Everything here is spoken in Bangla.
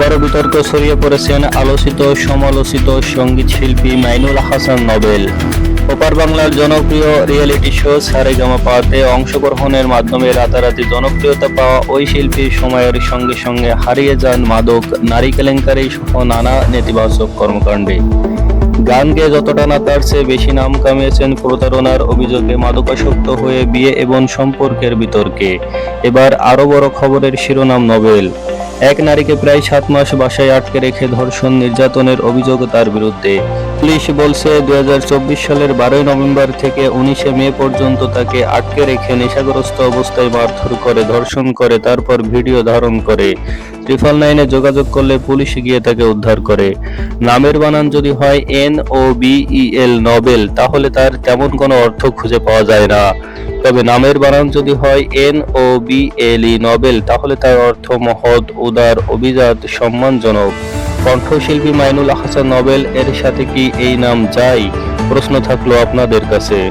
আবারও বিতর্ক ছড়িয়ে পড়েছেন আলোচিত, সমালোচিত সংগীত শিল্পী মাইনুল হাসান নোবেল। ওপার বাংলার জনপ্রিয় রিয়েলিটি শো সারেগামা পাতে অংশগ্রহণের মাধ্যমে রাতারাতি জনপ্রিয়তা পাওয়া ওই শিল্পী সময়ের সঙ্গে সঙ্গে হারিয়ে যান মাদক, নারী কেলেঙ্কারি সহ নানা নেতিবাচক কর্মকাণ্ডে। গান গেয়ে যতটা না তার চেয়ে বেশি নাম কামিয়েছেন প্রতারণার অভিযোগে মাদকাসক্ত হয়ে বিয়ে এবং সম্পর্কের বিতর্কে। এবার আরও বড় খবরের শিরোনাম নোবেল। এক নারীকে প্রায় সাত মাস বাসায় আটকে রেখে ধর্ষণ নির্যাতনের অভিযোগ তার বিরুদ্ধে। পুলিশ বলছে দু হাজার চব্বিশ সালের বারোই নভেম্বর থেকে উনিশে মে পর্যন্ত তাকে আটকে রেখে নেশাগ্রস্ত অবস্থায় মারধর করে, ধর্ষণ করে, তারপর ভিডিও ধারণ করে। ট্রিপল নাইনে যোগাযোগ করলে পুলিশ গিয়ে তাকে উদ্ধার করে। নামের বানান যদি হয় এন ও বিইএল নবেল, তাহলে তার তেমন কোনো অর্থ খুঁজে পাওয়া যায় না। তবে নামের বানান যদি হয় N O B E L Nobel, তাহলে তার অর্থ মহৎ, উদার, অভিজাত, সম্মানজনক। কণ্ঠশিল্পী মাইনুল হাসান নবেল, এর সাথে কি এই নাম যায়? প্রশ্ন থাকল আপনাদের কাছে।